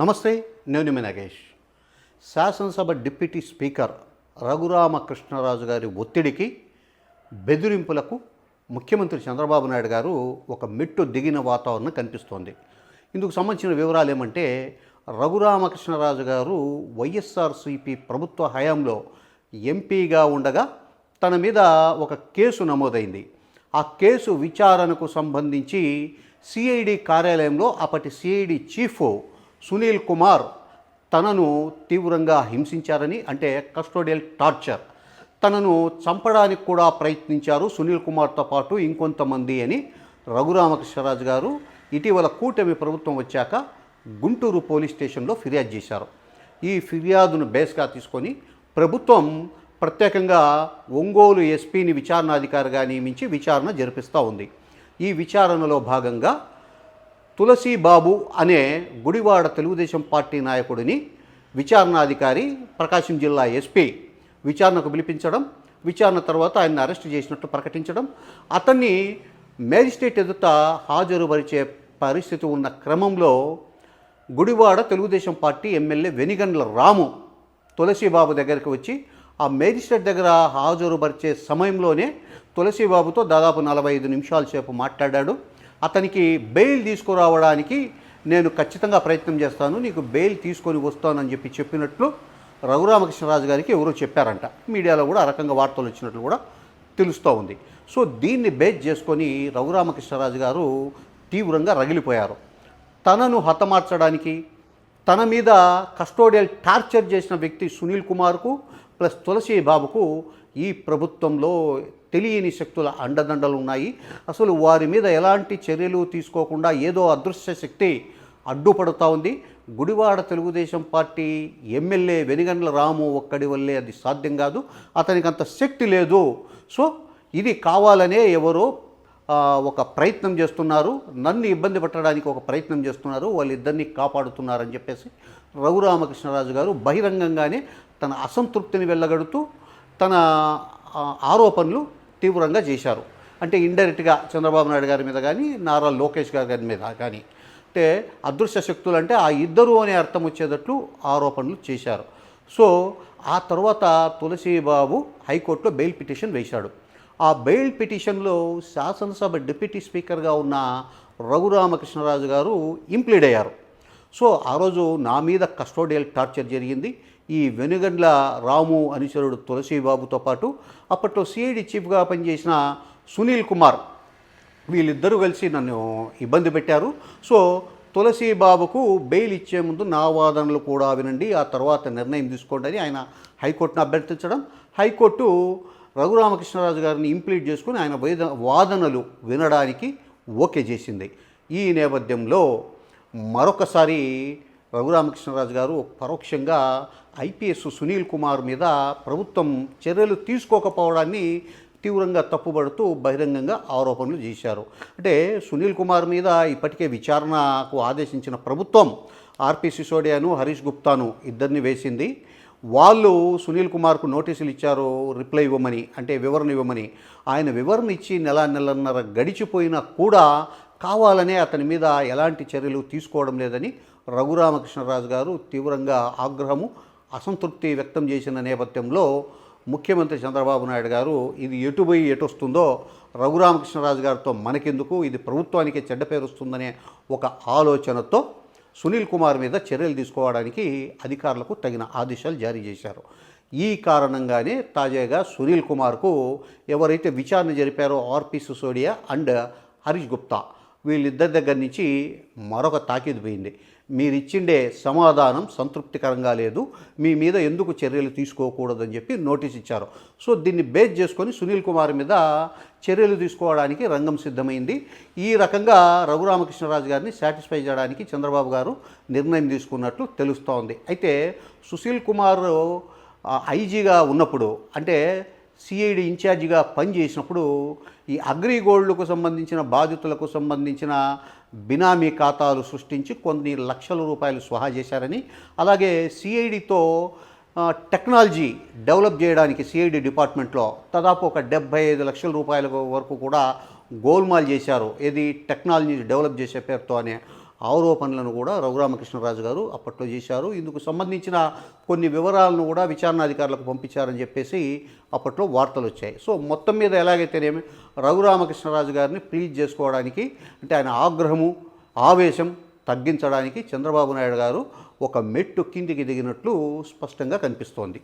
నమస్తే నేను మీ నాగేష్. శాసనసభ డిప్యూటీ స్పీకర్ రఘురామకృష్ణరాజు గారి ఒత్తిడికి బెదిరింపులకు ముఖ్యమంత్రి చంద్రబాబు నాయుడు గారు ఒక మెట్టు దిగిన వాతావరణం కనిపిస్తోంది. ఇందుకు సంబంధించిన వివరాలు ఏమంటే రఘురామకృష్ణరాజు గారు వైఎస్ఆర్సీపీ ప్రభుత్వ హయాంలో ఎంపీగా ఉండగా తన మీద ఒక కేసు నమోదైంది. ఆ కేసు విచారణకు సంబంధించి సిఐడి కార్యాలయంలో అప్పటి సిఐడి చీఫ్ సునీల్ కుమార్ తనను తీవ్రంగా హింసించారని అంటే కస్టోడియల్ టార్చర్. తనను చంపడానికి కూడా ప్రయత్నించారు సునీల్ కుమార్తో పాటు ఇంకొంతమంది అని రఘురామకృష్ణరాజు గారు ఇటీవల కూటమి ప్రభుత్వం వచ్చాక గుంటూరు పోలీస్ స్టేషన్లో ఫిర్యాదు చేశారు. ఈ ఫిర్యాదును బేస్గా తీసుకొని ప్రభుత్వం ప్రత్యేకంగా ఒంగోలు ఎస్పీని విచారణాధికారిగా నియమించి విచారణ జరిపిస్తూ ఉంది. ఈ విచారణలో భాగంగా తులసి బాబు అనే గుడివాడ తెలుగుదేశం పార్టీ నాయకుడిని విచారణాధికారి ప్రకాశం జిల్లా ఎస్పీ విచారణకు పిలిపించడం విచారణ తర్వాత ఆయన్ని అరెస్ట్ చేసినట్టు ప్రకటించడం అతన్ని మేజిస్ట్రేట్ ఎదుట హాజరుపరిచే పరిస్థితి ఉన్న క్రమంలో గుడివాడ తెలుగుదేశం పార్టీ ఎమ్మెల్యే వెనిగండ్ల రాము తులసీబాబు దగ్గరికి వచ్చి ఆ మేజిస్ట్రేట్ దగ్గర హాజరుపరిచే సమయంలోనే తులసీబాబుతో దాదాపు నలభై ఐదు నిమిషాల సేపు మాట్లాడాడు. అతనికి బెయిల్ తీసుకురావడానికి నేను ఖచ్చితంగా ప్రయత్నం చేస్తాను. నీకు బెయిల్ తీసుకొని వస్తానని చెప్పి చెప్పినట్లు రఘురామకృష్ణరాజు గారికి ఎవరో చెప్పారంట. మీడియాలో కూడా ఆ రకంగా వార్తలు వచ్చినట్లు కూడా తెలుస్తూ ఉంది. సో దీన్ని బేస్ చేసుకొని రఘురామకృష్ణరాజు గారు తీవ్రంగా రగిలిపోయారు. తనను హతమార్చడానికి తన మీద కస్టోడియల్ టార్చర్ చేసిన వ్యక్తి సునీల్ కుమార్కు ప్లస్ తులసి బాబుకు ఈ ప్రభుత్వంలో తెలియని శక్తుల అండదండలు ఉన్నాయి. అసలు వారి మీద ఎలాంటి చర్యలు తీసుకోకుండా ఏదో అదృశ్య శక్తి అడ్డుపడుతూ ఉంది. గుడివాడ తెలుగుదేశం పార్టీ ఎమ్మెల్యే వెనిగండ్ల రాము ఒక్కడి వల్లే అది సాధ్యం కాదు. అతనికి అంత శక్తి లేదు. సో ఇది కావాలనే ఎవరో ఒక ప్రయత్నం చేస్తున్నారు. నన్ను ఇబ్బంది పెట్టడానికి ఒక ప్రయత్నం చేస్తున్నారు. వాళ్ళిద్దరిని కాపాడుతున్నారని చెప్పేసి రఘురామకృష్ణరాజు గారు బహిరంగంగానే తన అసంతృప్తిని వెళ్ళగడుతూ తన ఆరోపణలు తీవ్రంగా చేశారు. అంటే ఇండైరెక్ట్గా చంద్రబాబు నాయుడు గారి మీద కానీ నారా లోకేష్ గారి గారి మీద కానీ అంటే అదృశ్య శక్తులు అంటే ఆ ఇద్దరు అనే అర్థం వచ్చేటట్లు ఆరోపణలు చేశారు. సో ఆ తర్వాత తులసిబాబు హైకోర్టులో బెయిల్ పిటిషన్ వేశాడు. ఆ బెయిల్ పిటిషన్లో శాసనసభ డిప్యూటీ స్పీకర్గా ఉన్న రఘురామకృష్ణరాజు గారు ఇంప్లీడ్ అయ్యారు. సో ఆ రోజు నా మీద కస్టోడియల్ టార్చర్ జరిగింది. ఈ వెనుగండ్ల రాము అనుచరుడు తులసీబాబుతో పాటు అప్పట్లో సిఐడి చీఫ్గా పనిచేసిన సునీల్ కుమార్ వీళ్ళిద్దరూ కలిసి నన్ను ఇబ్బంది పెట్టారు. సో తులసి బాబుకు బెయిల్ ఇచ్చే ముందు నా వాదనలు కూడా వినండి. ఆ తర్వాత నిర్ణయం తీసుకోండి అని ఆయన హైకోర్టును అభ్యర్థించడం. హైకోర్టు రఘురామకృష్ణరాజు గారిని ఇంప్లీట్ చేసుకుని ఆయన వేద వాదనలు వినడానికి ఓకే చేసింది. ఈ నేపథ్యంలో మరొకసారి రఘురామకృష్ణరాజు గారు పరోక్షంగా ఐపీఎస్ సునీల్ కుమార్ మీద ప్రభుత్వం చర్యలు తీసుకోకపోవడాన్ని తీవ్రంగా తప్పుబడుతూ బహిరంగంగా ఆరోపణలు చేశారు. అంటే సునీల్ కుమార్ మీద ఇప్పటికే విచారణకు ఆదేశించిన ప్రభుత్వం ఆర్పి సిసోడియాను హరీష్ గుప్తాను ఇద్దరిని వేసింది. వాళ్ళు సునీల్ కుమార్కు నోటీసులు ఇచ్చారు రిప్లై ఇవ్వమని అంటే వివరణ ఇవ్వమని. ఆయన వివరణ ఇచ్చి నెల నెలన్నర గడిచిపోయినా కూడా కావాలనే అతని మీద ఎలాంటి చర్యలు తీసుకోవడం లేదని రఘురామకృష్ణరాజు గారు తీవ్రంగా ఆగ్రహము అసంతృప్తి వ్యక్తం చేసిన నేపథ్యంలో ముఖ్యమంత్రి చంద్రబాబు నాయుడు గారు ఇది ఎటుపోయి ఎటు వస్తుందో రఘురామకృష్ణరాజు గారితో మనకెందుకు? ఇది ప్రభుత్వానికి చెడ్డ పేరు వస్తుందనే ఒక ఆలోచనతో సునీల్ కుమార్ మీద చర్యలు తీసుకోవడానికి అధికారులకు తగిన ఆదేశాలు జారీ చేశారు. ఈ కారణంగానే తాజాగా సునీల్ కుమార్కు ఎవరైతే విచారణ జరిపారో ఆర్పి సిసోడియా అండ్ హరీష్ గుప్తా వీళ్ళిద్దరి దగ్గర నుంచి మరొక తాకీదు పోయింది. మీరిచ్చిండే సమాధానం సంతృప్తికరంగా లేదు. మీ మీద ఎందుకు చర్యలు తీసుకోకూడదని చెప్పి నోటీస్ ఇచ్చారు. సో దీన్ని బేస్ చేసుకొని సునీల్ కుమార్ మీద చర్యలు తీసుకోవడానికి రంగం సిద్ధమైంది. ఈ రకంగా రఘురామకృష్ణరాజు గారిని సాటిస్ఫై చేయడానికి చంద్రబాబు గారు నిర్ణయం తీసుకున్నట్లు తెలుస్తోంది. అయితే సుశీల్ కుమార్ ఐజీగా ఉన్నప్పుడు అంటే సిఐడి ఇన్ఛార్జిగా పనిచేసినప్పుడు ఈ అగ్రిగోల్డ్కు సంబంధించిన బాధితులకు సంబంధించిన బినామీ ఖాతాలు సృష్టించి కొన్ని లక్షల రూపాయలు స్వాహా చేశారని అలాగే సిఐడితో టెక్నాలజీ డెవలప్ చేయడానికి సిఐడి డిపార్ట్మెంట్లో దాదాపు ఒక డెబ్బై ఐదు లక్షల రూపాయల వరకు కూడా గోల్మాల్ చేశారు. ఏది టెక్నాలజీ డెవలప్ చేసే పేరుతో అనే ఆరోపణలను కూడా రఘురామకృష్ణరాజు గారు అప్పట్లో చేశారు. ఇందుకు సంబంధించిన కొన్ని వివరాలను కూడా విచారణాధికారులకు పంపించారని చెప్పేసి అప్పట్లో వార్తలు వచ్చాయి. సో మొత్తం మీద ఎలాగైతేనేమి రఘురామకృష్ణరాజు గారిని ప్లీజ్ చేసుకోవడానికి అంటే ఆయన ఆగ్రహము ఆవేశం తగ్గించడానికి చంద్రబాబు నాయుడు గారు ఒక మెట్టు కిందికి దిగినట్లు స్పష్టంగా కనిపిస్తోంది.